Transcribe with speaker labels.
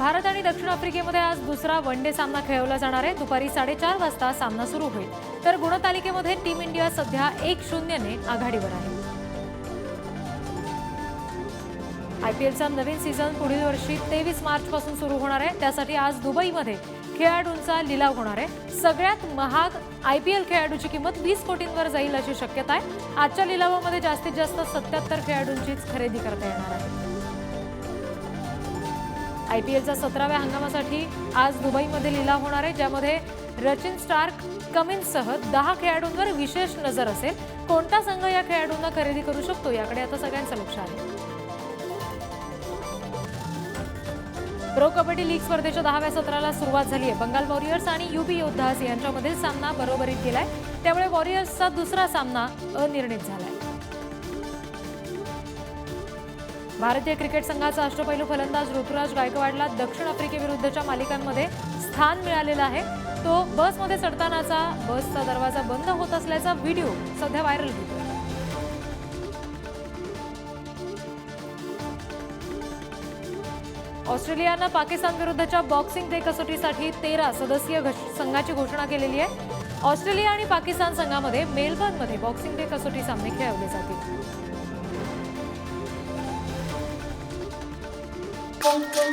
Speaker 1: भारत आणि दक्षिण आफ्रिकेमध्ये आज दुसरा वन डे सामना खेळवला जाणार आहे. दुपारी साडेचार वाजता सामना सुरू होईल. तर गुणतालिकेमध्ये टीम इंडिया सध्या एक शून्यने आघाडीवर आहे. आयपीएलचा नवीन सीझन पुढील वर्षी तेवीस मार्च पासून सुरू होणार आहे. त्यासाठी आज दुबईमध्ये खेळाडूंचा लिलाव होणार आहे. सगळ्यात महाग आयपीएल खेळाडूची किंमत वीस कोटींवर जाईल अशी शक्यता आहे. आजच्या लिलावामध्ये जास्तीत जास्त सत्याहत्तर खेळाडूंचीच खरेदी करता येणार आहे. आय पी एलचा सतराव्या हंगामासाठी आज दुबईमध्ये लिलाव होणार आहे ज्यामध्ये रचिन स्टार्क कमिन्ससह दहा खेळाडूंवर विशेष नजर असेल. कोणता संघ या खेळाडूंना खरेदी करू शकतो? याकडे आता सगळ्यांचं लक्ष आहे. प्रो कबड्डी लीग स्पर्धेच्या दहाव्या सत्राला सुरुवात झाली आहे. बंगाल वॉरियर्स आणि युबी योद्धास यांच्यामधील सामना बरोबरीत गेलाय. त्यामुळे वॉरियर्सचा दुसरा सामना अनिर्णित झालाय. भारतीय क्रिकेट संघाचा अष्टपैलू फलंदाज ऋतुराज गायकवाडला दक्षिण आफ्रिकेविरुद्धच्या मालिकांमध्ये स्थान मिळालेलं आहे. तो बसमध्ये चढतानाचा बसचा दरवाजा बंद होत असल्याचा व्हिडिओ सध्या व्हायरल होतो ऑस्ट्रेलियानं पाकिस्तान विरुद्धच्या बॉक्सिंग डे कसोटीसाठी तेरा सदस्यीय संघाची घोषणा केलेली आहे. ऑस्ट्रेलिया आणि पाकिस्तान संघामध्ये मेलबर्नमध्ये बॉक्सिंग डे कसोटी सामने खेळवले जातील.
Speaker 2: Música